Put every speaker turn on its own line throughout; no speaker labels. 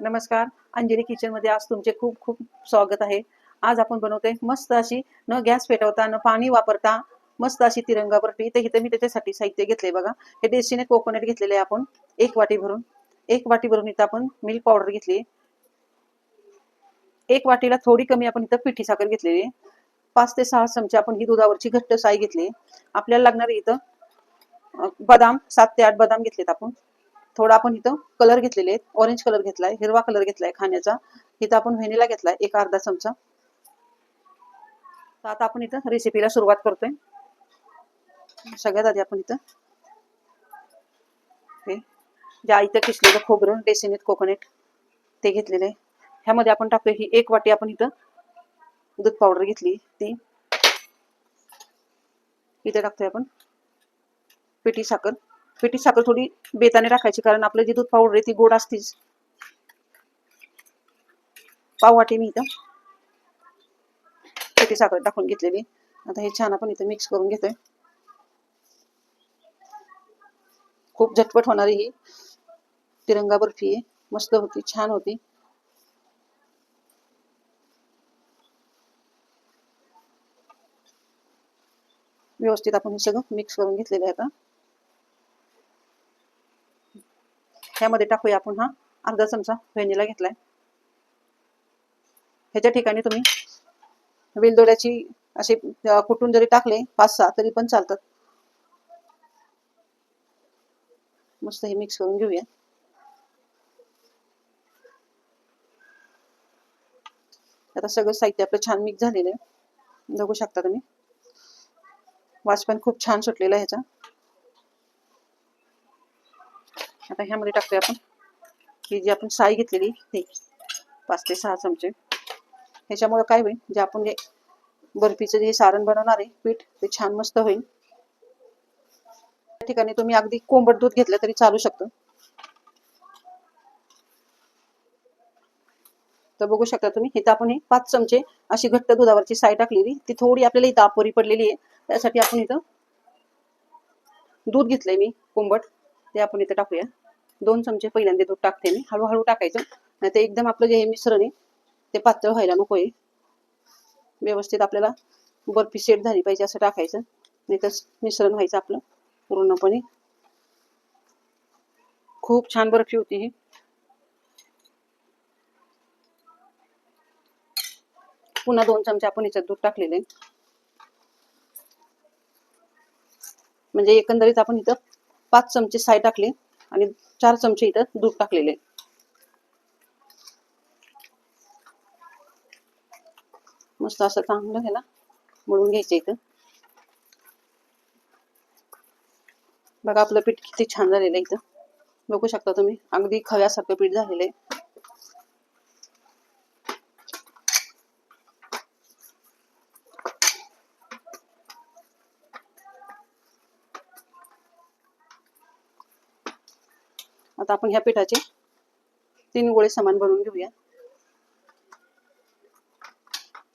नमस्कार. अंजली किचनमध्ये आज तुमचे खूप खूप स्वागत आहे. आज आपण बनवतोय मस्त अशी न गॅस पेटवता न पाणी वापरता मस्त अशी तिरंगा बर्फी. तर इथे मी त्याच्यासाठी साहित्य घेतले बघा. हे डेस्टिने कोकोनट घेतलेले आपण. एक वाटी भरून. एक वाटी भरून इथं आपण मिल्क पावडर घेतली एक वाटीला थोडी कमी आपण इथं पिठी साखर घेतलेली पाच ते सहा चमचे आपण ही दुधावरची घट्ट साई घेतली आपल्याला लागणारे इथं बदाम सात ते आठ बदाम घेतलेत आपण. थोडा आपण इथं कलर घेतलेले आहेत. ऑरेंज कलर घेतलाय हिरवा कलर घेतलाय खाण्याचा. इथं आपण व्हेनिला घेतलाय एक अर्धा चमचा. तर आता आपण इथं रेसिपीला सुरुवात करतोय. सगळ्यात आधी आपण इथं हे ज्या इथं किसलेलं खोबरून डेसिनेट कोकोनट ते घेतलेलं आहे. ह्यामध्ये आपण टाकतोय ही एक वाटी आपण इथं दूध पावडर घेतली ती इथे टाकतोय आपण पिठी साखर. पिठी साखर थोडी बेताने राखायची कारण आपलं जी दूध पावडर आहे ती गोड असतीच. पाव वाटे मी इथं पिठी साखर टाकून घेतलेली आता हे छान आपण इथं मिक्स करून घेतोय. खूप झटपट होणारी ही तिरंगा बर्फी आहे. मस्त होती छान होती. व्यवस्थित आपण हे सगळं मिक्स करून घेतलेलं आहे आता. ह्यामध्ये टाकूया आपण हा. अर्धा चमचा व्हॅनिला घेतलाय. ह्याच्या ठिकाणी तुम्ही वेलदोड्याची असे कुठून कुटून जरी टाकले पाच सहा तरी पण चालतात. मस्त हे मिक्स करून घेऊया. आता सगळं साहित्य आपलं छान मिक्स झालेलं आहे. बघू शकता तुम्ही. वास पण खूप छान सुटलेला आहे ह्याचा. आता ह्यामध्ये टाकतोय आपण. ही जी आपण साई घेतलेली ती पाच ते सहा चमचे. ह्याच्यामुळे काय होईल? जे आपण जे बर्फीचं जे सारण बनवणार आहे पीठ ते छान मस्त होईल. त्या ठिकाणी तुम्ही अगदी कोंबट दूध घेतलं तरी चालू शकतं. तर बघू शकता तुम्ही इथं आपण हे पाच चमचे अशी घट्ट दुधावरची साय टाकलेली. ती थोडी आपल्याला इथं अपुरी पडलेली आहे. त्यासाठी आपण इथं दूध घेतलंय मी कोंबट ते आपण इथं टाकूया. दोन चमचे पहिल्यांदा दूध टाकते मी. हळूहळू टाकायचं. नाही तर एकदम आपलं जे हे मिश्रण आहे ते पातळ व्हायला नको आहे. व्यवस्थित आपल्याला बर्फी सेट झाली पाहिजे असं टाकायचं. नाही तर मिश्रण व्हायचं आपलं पूर्णपणे. खूप छान बर्फी होती ही. पुन्हा दोन चमचे आपण याच्यात दूध टाकलेले म्हणजे एकंदरीत आपण इथं पाच चमचे साय टाकले. आणि चार चमचे इथं दूध टाकलेले. मस्त असं चांगलं ह्याला मळून घ्यायचं इथं. बघा आपलं पीठ किती छान झालेलं आहे इथं. बघू शकता तुम्ही अगदी खव्यासारखं पीठ झालेलं आहे. आता आपण ह्या पिठाचे तीन गोळे समान बनवून घेऊया.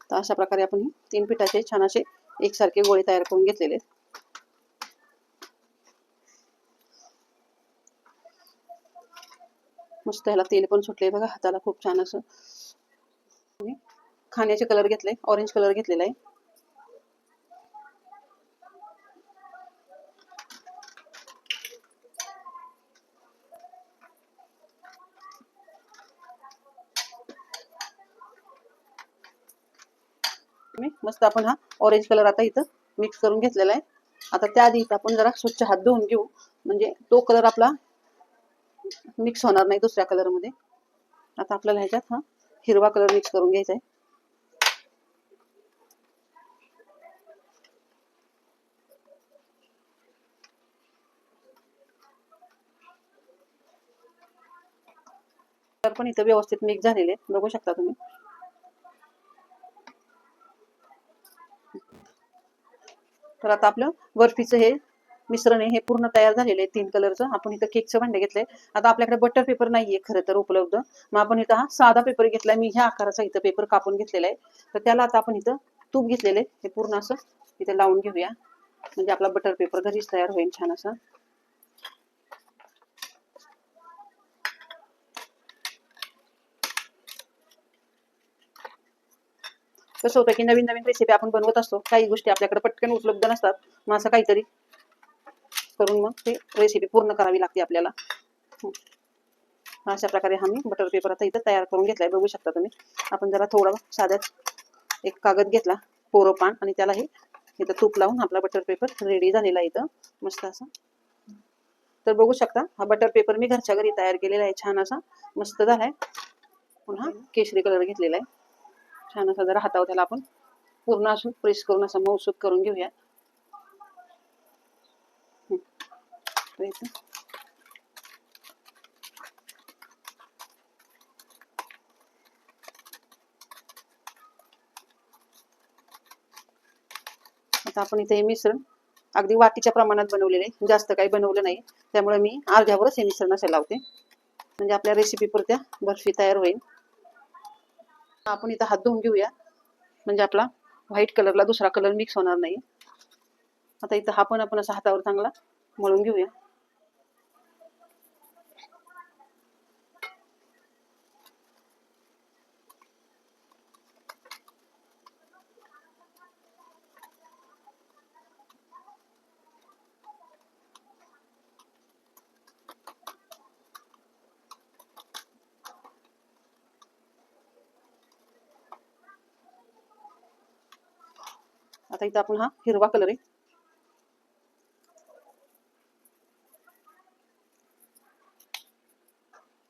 तर अशा प्रकारे आपण तीन पिठाचे छान असे एकसारखे गोळे तयार करून घेतलेले मस्त ह्याला तेल पण सुटले बघा हाताला खूप छान असं. खाण्याचे कलर घेतले ऑरेंज कलर घेतलेला आहे. मी. मस्त आपण हा ऑरेंज कलर आता इथं मिक्स करून घेतलेला आहे. आता त्याआधी इथं आपण जरा स्वच्छ हात धुवून घेऊ. म्हणजे तो कलर आपला मिक्स होणार नाही दुसऱ्या कलरमध्ये. आता आपल्याला ह्याच्यात हा हिरवा कलर मिक्स करून घ्यायचा आहे. पण इथं व्यवस्थित मिक्स झालेले आहेत. बघू शकता तुम्ही. तर आता आपलं बर्फीचं हे मिश्रण आहे हे पूर्ण तयार झालेलं आहे तीन कलरचं आपण इथं केकचं भांडे घेतलंय. आता आपल्याकडे बटर पेपर नाहीये खरं तर उपलब्ध. मग आपण इथं हा साधा पेपर घेतलाय. मी ह्या आकाराचा इथं पेपर कापून घेतलेला आहे. तर त्याला आता आपण इथं तूप घेतलेलं आहे. हे पूर्ण असं इथं लावून घेऊया. म्हणजे आपला बटर पेपर घरीच तयार होईल छान असं. कसं होतं की नवीन नवीन रेसिपी आपण बनवत असतो काही गोष्टी आपल्याकडे पटकन उपलब्ध नसतात मग असं काहीतरी करून मग ते रेसिपी पूर्ण करावी लागते आपल्याला. अशा प्रकारे हा मी बटर पेपर आता इथं तयार करून घेतलाय बघू शकता तुम्ही. आपण जरा थोडं साध्याच एक कागद घेतला पोरं पान आणि त्याला हे इथं तूप लावून आपला बटर पेपर रेडी झालेला इथं मस्त असा. तर बघू शकता हा बटर पेपर मी घरच्या घरी तयार केलेला आहे छान असा मस्त झालाय. पुन्हा केशरी कलर घेतलेला आहे. छान असा जरा हातावर त्याला आपण पूर्ण असून प्रेस करून असं मऊसूत करून घेऊया आता आपण इथे हे मिश्रण अगदी वाटीच्या प्रमाणात बनवलेले आहे. जास्त काही बनवलं नाही. त्यामुळे मी अर्ध्यावरच हे मिश्रण असे लावते. म्हणजे आपल्या रेसिपी पुरत्या बर्फी तयार होईल. आपण इथं हात धुवून घेऊया. म्हणजे आपला व्हाईट कलरला दुसरा कलर मिक्स होणार नाही आता इथं हा पण आपण असा हातावर चांगला मळून घेऊया. आता इथं आपण हा हिरवा कलर आहे.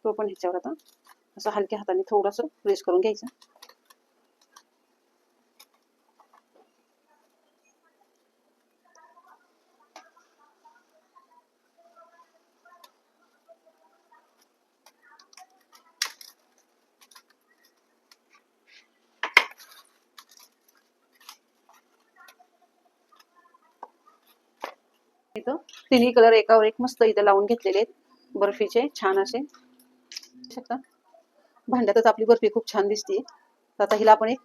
तो पण ह्याच्यावर आता असं हलक्या हाताने थोडस प्रेस करून घ्यायचं. इथं. तिन्ही कलर एकावर एक मस्त इथं लावून घेतलेले आहेत. बर्फीचे छान असे. शकता? भांड्यातच आपली बर्फी खूप छान दिसते तर आता हिला आपण एक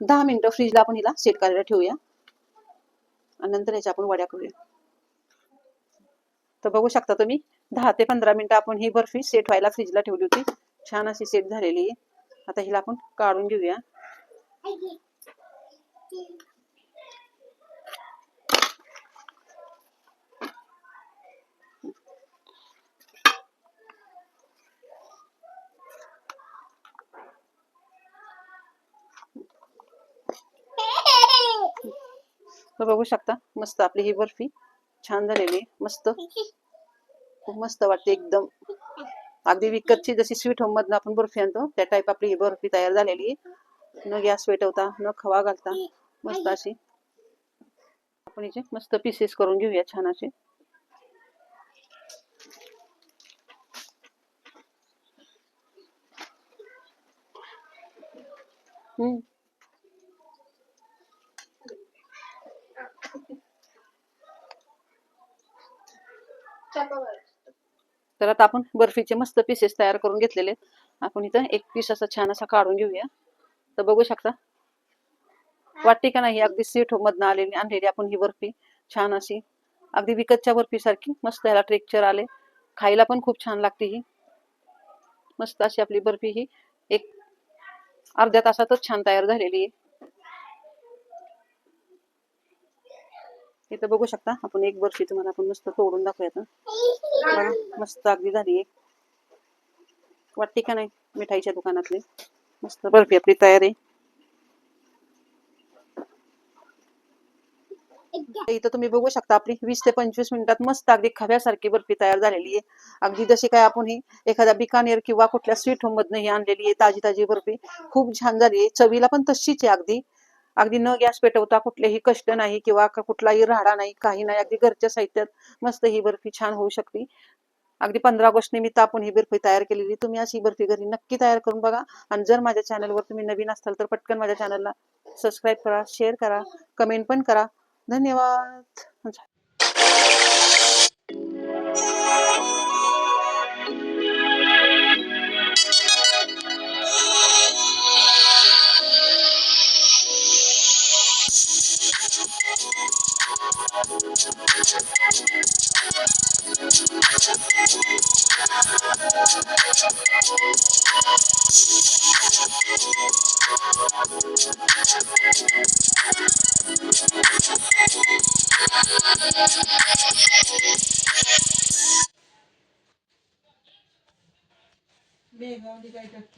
दहा मिनिटं फ्रीजला आपण हिला सेट करायला ठेवूया. आणि नंतर याच्या आपण वड्या करूया. तर बघू शकता तुम्ही दहा ते पंधरा मिनिटं आपण ही बर्फी सेट व्हायला फ्रीजला ठेवली होती. छान अशी सेट झालेली आहे. आता हिला आपण काढून घेऊया. तर बघू शकता, मस्त आपली ही बर्फ़ी. छान झालेली, मस्त. खूप मस्त वाटते एकदम. अगदी विकतची जशी स्वीट होम मधनं आपण बर्फ़ी आणतो, त्या टाईप आपली ही बर्फ़ी तयार झालेली न गॅस पेटवता, न खवा घालता, मस्त अशी. आपण याचे मस्त पीसेस करून घेऊया छान असे. हम्म. तर आता आपण बर्फीचे मस्त पीसेस तयार करून घेतलेले आपण इथं एक पीस असा छान असा काढून घेऊया. तर बघू शकता. वाटते का नाही? अगदी सीट हो- मधनं आलेली आणलेली आपण ही बर्फी. छान अशी. अगदी विकतच्या बर्फी सारखी मस्त याला टेक्चर आले. खायला पण खूप छान लागते ही. मस्त अशी आपली बर्फी ही. एक अर्ध्या तासातच छान तयार झालेली आहे. इथं बघू शकता. आपण एक बर्फी तुम्हाला आपण मस्त तोडून दाखवूया बघा मस्त अगदी झाली एक. वाटते का नाही मिठाईच्या दुकानातली? मस्त बर्फी आपली तयार आहे. इथं तुम्ही बघू शकता आपली वीस ते पंचवीस मिनिटात मस्त अगदी खव्यासारखी बर्फी तयार झालेली आहे. अगदी जशी काय आपण ही एखाद्या बिकानेर किंवा कुठल्या स्वीट होम मधनं ही आणलेली आहे ताजी ताजी बर्फी. खूप छान झाली आहे. चवीला पण तशीच आहे अगदी. अगदी न गॅस पेटवता कुठलेही कष्ट नाही किंवा कुठलाही राडा नाही काही नाही. अगदी घरच्या साहित्यात मस्त ही बर्फी छान होऊ शकते अगदी पंधरा ऑगस्ट निमित्त आपण ही बर्फी तयार केलेली. तुम्ही अशी बर्फी घरी नक्की तयार करून बघा. आणि जर माझ्या चॅनलवर तुम्ही नवीन असाल तर पटकन माझ्या चॅनलला सबस्क्राईब करा शेअर करा कमेंट पण करा. धन्यवाद.
मेघामध्ये काय टाकते